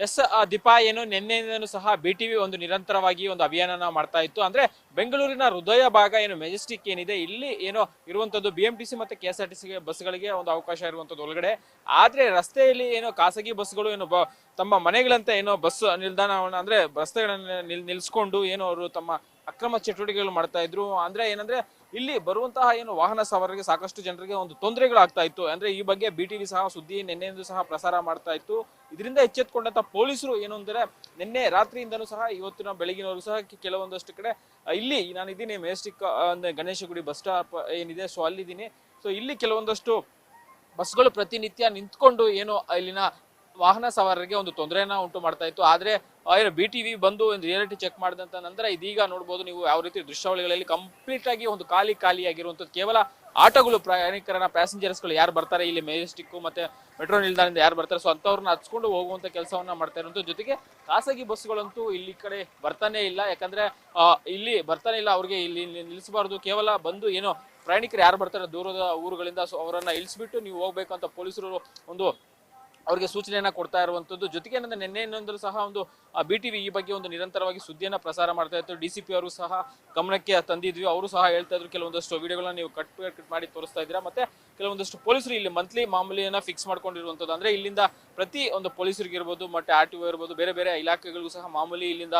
S Deepa ಏನು ನಿನ್ನೆಯಿಂದನೂ ಸಹ B TV ಒಂದು ನಿರಂತರವಾಗಿ ಒಂದು ಅಭಿಯಾನ ಮಾಡ್ತಾ ಇತ್ತು. ಅಂದ್ರೆ ಬೆಂಗಳೂರಿನ ಹೃದಯ ಭಾಗ ಏನು ಮೆಜೆಸ್ಟಿಕ್ ಏನಿದೆ, ಇಲ್ಲಿ ಏನೋ ಇರುವಂತದ್ದು ಬಿ ಎಂ ಟಿ ಸಿ ಮತ್ತೆ K S R T C ಬಸ್ಗಳಿಗೆ ಒಂದು ಅವಕಾಶ ಇರುವಂತದ್ದು ಒಳಗಡೆ. ಆದ್ರೆ ರಸ್ತೆಯಲ್ಲಿ ಏನೋ ಖಾಸಗಿ ಬಸ್ಗಳು ಏನು ತಮ್ಮ ಮನೆಗಳಂತೆ ಏನೋ ಬಸ್ ನಿಲ್ದಾಣವನ್ನ, ಅಂದ್ರೆ ರಸ್ತೆಗಳನ್ನ ನಿಲ್, ನಿಲ್ಸ್ಕೊಂಡು ಏನೋ ಅವರು ತಮ್ಮ ಅಕ್ರಮ ಚಟುವಟಿಕೆಗಳು ಮಾಡ್ತಾ ಇದ್ರು. ಅಂದ್ರೆ ಏನಂದ್ರೆ ಇಲ್ಲಿ ಬರುವಂತಹ ಏನು ವಾಹನ ಸವಾರರಿಗೆ ಸಾಕಷ್ಟು ಜನರಿಗೆ ಒಂದು ತೊಂದರೆಗಳು ಆಗ್ತಾ ಇತ್ತು. ಅಂದ್ರೆ ಈ ಬಗ್ಗೆ ಬಿ ಸಹ ಸುದ್ದಿ ನಿನ್ನೆಯಿಂದ ಸಹ ಪ್ರಸಾರ ಮಾಡ್ತಾ ಇತ್ತು. ಇದರಿಂದ ಎಚ್ಚೆತ್ಕೊಂಡಂತ ಪೊಲೀಸರು ಏನು ಅಂದ್ರೆ ನಿನ್ನೆ ರಾತ್ರಿಯಿಂದನೂ ಸಹ ಇವತ್ತಿನ ಬೆಳಗಿನವರೆಗೂ ಸಹ ಕೆಲವೊಂದಷ್ಟು ಕಡೆ ಇಲ್ಲಿ ನಾನು ಇದ್ದೀನಿ ಮೆಜೆಸ್ಟಿಕ್ ಅಂದ್ರೆ ಗಣೇಶ ಗುಡಿ ಬಸ್ ಸ್ಟಾಪ್ ಏನಿದೆ, ಸೊ ಅಲ್ಲಿದ್ದೀನಿ. ಸೊ ಇಲ್ಲಿ ಕೆಲವೊಂದಷ್ಟು ಬಸ್ಗಳು ಪ್ರತಿನಿತ್ಯ ನಿಂತ್ಕೊಂಡು ಏನು ಇಲ್ಲಿನ ವಾಹನ ಸವಾರರಿಗೆ ಒಂದು ತೊಂದರೆಯನ್ನ ಉಂಟು ಮಾಡ್ತಾ ಇತ್ತು. ಆದ್ರೆ ಬಿ ಟಿವಿ ಬಂದು ಒಂದು ರಿಯಾಲಿಟಿ ಚೆಕ್ ಮಾಡಿದಂತ ನಂತರ ಇದೀಗ ನೋಡ್ಬೋದು ನೀವು ಯಾವ ರೀತಿ ದೃಶ್ಯಾವಳಿಗಳಲ್ಲಿ ಕಂಪ್ಲೀಟ್ ಆಗಿ ಒಂದು ಖಾಲಿ ಖಾಲಿ ಆಗಿರುವಂತದ್ದು ಕೇವಲ ಆಟೋಗಳು ಪ್ರಯಾಣಿಕರನ್ನ ಪ್ಯಾಸೆಂಜರ್ಸ್ಗಳು ಯಾರು ಬರ್ತಾರೆ? ಇಲ್ಲಿ ಮೆಜೆಸ್ಟಿಕ್ ಮತ್ತೆ ಮೆಟ್ರೋ ನಿಲ್ದಾಣದಿಂದ ಯಾರು ಬರ್ತಾರೆ? ಸೊ ಅಂತವ್ರನ್ನ ಹಚ್ಕೊಂಡು ಹೋಗುವಂತ ಕೆಲಸವನ್ನ ಮಾಡ್ತಾ ಇರೋದು ಜೊತೆಗೆ ಖಾಸಗಿ ಬಸ್ಗಳಂತೂ ಇಲ್ಲಿ ಕಡೆ ಬರ್ತಾನೆ ಇಲ್ಲ. ಯಾಕಂದ್ರೆ ಇಲ್ಲಿ ಬರ್ತಾನೆ ಇಲ್ಲ, ಅವ್ರಿಗೆ ಇಲ್ಲಿ ನಿಲ್ಲಿಸಬಾರ್ದು. ಕೇವಲ ಬಂದು ಏನೋ ಪ್ರಯಾಣಿಕರು ಯಾರು ಬರ್ತಾರೆ ದೂರದ ಊರುಗಳಿಂದ ಸೊ ಅವರನ್ನ ಇಳಿಸ್ಬಿಟ್ಟು ನೀವು ಹೋಗ್ಬೇಕು ಅಂತ ಪೊಲೀಸರು ಒಂದು ಅವರಿಗೆ ಸೂಚನೆಯನ್ನ ಕೊಡ್ತಾ ಇರುವಂತದ್ದು. ಜೊತೆಗೆ ಏನಂದ್ರೆ ನಿನ್ನೆಯಿಂದಲೂ ಸಹ ಒಂದು ಬಿ ಟಿವಿ ಈ ಬಗ್ಗೆ ಒಂದು ನಿರಂತರವಾಗಿ ಸುದ್ದಿಯನ್ನ ಪ್ರಸಾರ ಮಾಡ್ತಾ ಇತ್ತು. ಡಿ ಸಿ ಪಿ ಅವರು ಸಹ ಗಮನಕ್ಕೆ ತಂದಿದ್ವಿ. ಅವರು ಸಹ ಹೇಳ್ತಾ ಇದ್ರು, ಕೆಲವೊಂದಷ್ಟು ವಿಡಿಯೋಗಳನ್ನ ನೀವು ಕಟ್ ಕಟ್ ಮಾಡಿ ತೋರಿಸ್ತಾ ಇದ್ದೀರಾ. ಮತ್ತೆ ಕೆಲವೊಂದಷ್ಟು ಪೊಲೀಸರು ಇಲ್ಲಿ ಮಂತ್ಲಿ ಮಾಮೂಲಿಯನ್ನ ಫಿಕ್ಸ್ ಮಾಡ್ಕೊಂಡಿರುವಂತದ್ದು. ಅಂದ್ರೆ ಇಲ್ಲಿಂದ ಪ್ರತಿ ಒಂದು ಪೊಲೀಸರಿಗೆ ಇರ್ಬೋದು ಮತ್ತೆ ಆರ್ ಟಿ ಇರ್ಬೋದು, ಬೇರೆ ಬೇರೆ ಇಲಾಖೆಗಳಿಗೂ ಸಹ ಮಾಮೂಲಿ ಇಲ್ಲಿಂದ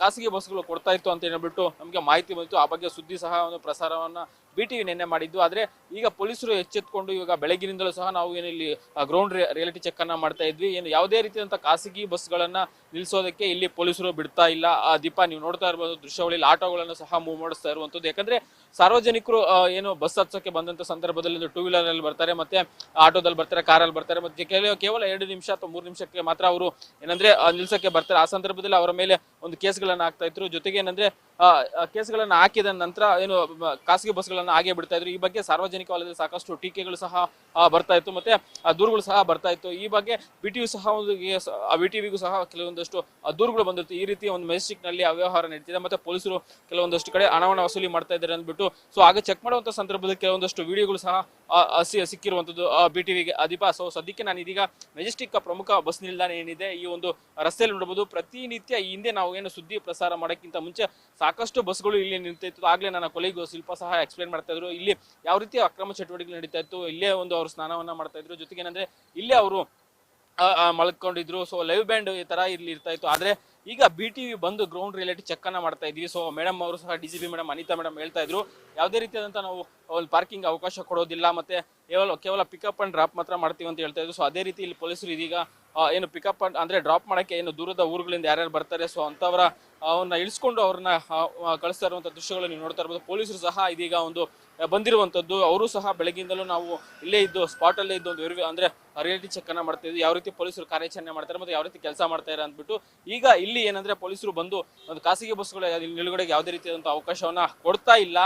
ಖಾಸಗಿ ಬಸ್ಗಳು ಕೊಡ್ತಾ ಇತ್ತು ಅಂತ ಹೇಳ್ಬಿಟ್ಟು ನಮಗೆ ಮಾಹಿತಿ ಬಂತು. ಆ ಬಗ್ಗೆ ಸುದ್ದಿ ಸಹ ಒಂದು ಪ್ರಸಾರವನ್ನು ಬಿ ಟಿವಿ ನಿನ್ನೆ ಮಾಡಿದ್ದು. ಆದರೆ ಈಗ ಪೊಲೀಸರು ಎಚ್ಚೆತ್ಕೊಂಡು ಇವಾಗ ಬೆಳಗಿನಿಂದಲೂ ಸಹ ನಾವು ಏನು ಇಲ್ಲಿ ಗ್ರೌಂಡ್ ರಿಯಾಲಿಟಿ ಚೆಕ್ ಅನ್ನ ಮಾಡ್ತಾ ಇದ್ವಿ. ಏನು ಯಾವುದೇ ರೀತಿಯಾದಂತಹ ಖಾಸಗಿ ಬಸ್ಗಳನ್ನು ನಿಲ್ಲಿಸೋದಕ್ಕೆ ಇಲ್ಲಿ ಪೊಲೀಸರು ಬಿಡ್ತಾ ಇಲ್ಲ. ಆ, ದೀಪ ನೀವು ನೋಡ್ತಾ ಇರ್ಬೋದು ದೃಶ್ಯಾವಳಿಯಲ್ಲಿ ಆಟೋಗಳನ್ನು ಸಹ ಮೂವ್ ಮಾಡಿಸ್ತಾ ಇರುವಂಥದ್ದು. ಯಾಕಂದ್ರೆ ಸಾರ್ವಜನಿಕರು ಏನು ಬಸ್ ಹತ್ಸೋಕ್ಕೆ ಬಂದಂಥ ಸಂದರ್ಭದಲ್ಲಿ ಟೂ ವೀಲರ್ ಅಲ್ಲಿ ಬರ್ತಾರೆ, ಮತ್ತೆ ಆಟೋದಲ್ಲಿ ಬರ್ತಾರೆ ಕಾರಲ್ಲಿ ಬರ್ತಾರೆ, ಮತ್ತೆ ಕೇವಲ ಎರಡು ನಿಮಿಷ ಅಥವಾ ಮೂರು ನಿಮಿಷಕ್ಕೆ ಮಾತ್ರ ಅವರು ಏನಂದ್ರೆ ನಿಲ್ಸಕ್ಕೆ ಬರ್ತಾರೆ. ಆ ಸಂದರ್ಭದಲ್ಲಿ ಅವರ ಮೇಲೆ ಒಂದು ಕೇಸ್ಗಳನ್ನ ಹಾಕ್ತಾ ಇದ್ರು. ಜೊತೆಗೆ ಏನಂದ್ರೆ ಕೇಸ್ಗಳನ್ನ ಹಾಕಿದ ನಂತರ ಏನು ಖಾಸಗಿ ಬಸ್ಗಳನ್ನ ಹಾಗೆ ಬಿಡ್ತಾ ಇದ್ರು. ಈ ಬಗ್ಗೆ ಸಾರ್ವಜನಿಕ ವಲಯದಲ್ಲಿ ಸಾಕಷ್ಟು ಟೀಕೆಗಳು ಸಹ ಬರ್ತಾ ಇತ್ತು ಮತ್ತೆ ದೂರುಗಳು ಸಹ ಬರ್ತಾ ಇತ್ತು. ಈ ಬಗ್ಗೆ ಟಿವಿ ಸಹ ಒಂದು ಬಿ ಟಿವಿಗೂ ಸಹ ಕೆಲವೊಂದಷ್ಟು ದೂರುಗಳು ಬಂದಿತ್ತು. ಈ ರೀತಿ ಒಂದು ಮೆಜೆಸ್ಟಿಕ್ನಲ್ಲಿ ಅವ್ಯವಹಾರ ನಡೀತಿದೆ ಮತ್ತೆ ಪೊಲೀಸರು ಕೆಲವೊಂದಷ್ಟು ಕಡೆ ಹಣವನ್ನು ವಸೂಲಿ ಮಾಡ್ತಾ ಇದ್ದಾರೆ ಅಂದ್ಬಿಟ್ಟು. ಸೊ ಆಗ ಚೆಕ್ ಮಾಡುವಂತ ಸಂದರ್ಭದಲ್ಲಿ ಕೆಲವೊಂದಷ್ಟು ವಿಡಿಯೋಗಳು ಸಹ ಸಿಕ್ಕಿರುವಂತದ್ದು ಬಿ ಟಿವಿಗೆ ಅಧಿಪ. ಸೊ, ಸದ್ಯಕ್ಕೆ ನಾನು ಇದೀಗ ಮೆಜೆಸ್ಟಿಕ್ ಪ್ರಮುಖ ಬಸ್ ನಿಲ್ದಾಣ ಏನಿದೆ, ಈ ಒಂದು ರಸ್ತೆಯಲ್ಲಿ ನೋಡಬಹುದು ಪ್ರತಿನಿತ್ಯ ಈ ಹಿಂದೆ ನಾವು ಏನು ಸುದ್ದಿ ಪ್ರಸಾರ ಮಾಡೋಕ್ಕಿಂತ ಮುಂಚೆ ಸಾಕಷ್ಟು ಬಸ್ಗಳು ಇಲ್ಲಿ ನಿಂತಿತ್ತು. ಆಗಲೇ ನನ್ನ ಕೊಲೆಗೂ ಶಿಲ್ಪ ಸಹ ಎಕ್ಸ್ಪ್ಲೇನ್ ಮಾಡ್ತಾ ಇದ್ರು. ಇಲ್ಲಿ ಯಾವ ರೀತಿ ಅಕ್ರಮ ಚಟುವಟಿಕೆಗಳು ನಡೀತಾ ಇತ್ತು, ಇಲ್ಲೇ ಒಂದು ಅವರು ಸ್ನಾನವನ್ನ ಮಾಡ್ತಾ ಇದ್ರು. ಜೊತೆಗೆ ಏನಂದ್ರೆ, ಇಲ್ಲೇ ಅವರು ಮಲ್ಕೊಂಡಿದ್ರು ಸೊ ಲೈವ್ ಬ್ಯಾಂಡ್ ಈ ತರ ಇಲ್ಲಿ ಇರ್ತಾ ಇತ್ತು. ಆದ್ರೆ ಈಗ ಬಿ ಟಿ ವಿ ಬಂದು ಗ್ರೌಂಡ್ ರಿಯಾಲಿಟಿ ಚೆಕ್ ಅನ್ನ ಮಾಡ್ತಾ ಇದ್ವಿ ಸೊ ಮೇಡಮ್ ಅವರು ಸಹ D C P madam Anita madam ಹೇಳ್ತಾ ಇದ್ರು, ಯಾವುದೇ ರೀತಿಯಾದಂತ ನಾವು ಒಂದು ಪಾರ್ಕಿಂಗ್ ಅವಕಾಶ ಕೊಡೋದಿಲ್ಲ, ಮತ್ತೆ ಕೇವಲ ಕೇವಲ ಪಿಕಪ್ ಅಂಡ್ ಡ್ರಾಪ್ ಮಾತ್ರ ಮಾಡ್ತೀವಿ ಅಂತ ಹೇಳ್ತಾ ಇದ್ರು. ಸೊ ಅದೇ ರೀತಿ ಇಲ್ಲಿ ಪೊಲೀಸರು ಇದೀಗ ಏನು ಪಿಕಪ್ ಅಂಡ್ ಅಂದ್ರೆ ಡ್ರಾಪ್ ಮಾಡಕ್ಕೆ ಏನು ದೂರದ ಊರುಗಳಿಂದ ಯಾರ್ಯಾರು ಬರ್ತಾರೆ ಸೊ ಅಂತವರ ಅವ್ರನ್ನ ಇಳಿಸ್ಕೊಂಡು ಅವ್ರನ್ನ ಕಳಿಸ್ತಾ ಇರುವಂತ ದೃಶ್ಯಗಳು ನೀವು ನೋಡ್ತಾ ಇರ್ಬೋದು. ಪೊಲೀಸರು ಸಹ ಇದೀಗ ಒಂದು ಬಂದಿರುವಂತದ್ದು ಅವರು ಸಹ ಬೆಳಗ್ಗಿಂದಲೂ ನಾವು ಇಲ್ಲೇ ಇದ್ದು ಸ್ಪಾಟ್ ಅಲ್ಲೇ ಇದ್ದು ಒಂದು ವೆರಿ- ಅಂದ್ರೆ ರಿಯಾಲಿಟಿ ಚೆಕ್ ಅನ್ನ ಮಾಡ್ತಾ ಇದ್ವಿ. ಯಾವ ರೀತಿ ಪೊಲೀಸರು ಕಾರ್ಯಾಚರಣೆ ಮಾಡ್ತಾರೆ ಮತ್ತೆ ಯಾವ ರೀತಿ ಕೆಲಸ ಮಾಡ್ತಾರೆ ಅಂದ್ಬಿಟ್ಟು, ಈಗ ಇಲ್ಲಿ ಏನಂದ್ರೆ ಪೊಲೀಸರು ಬಂದು ಒಂದು ಖಾಸಗಿ ಬಸ್ಗಳು ನಿಲುಗಡೆಗೆ ಯಾವುದೇ ರೀತಿಯಾದಂಥ ಅವಕಾಶವನ್ನ ಕೊಡ್ತಾ ಇಲ್ಲ.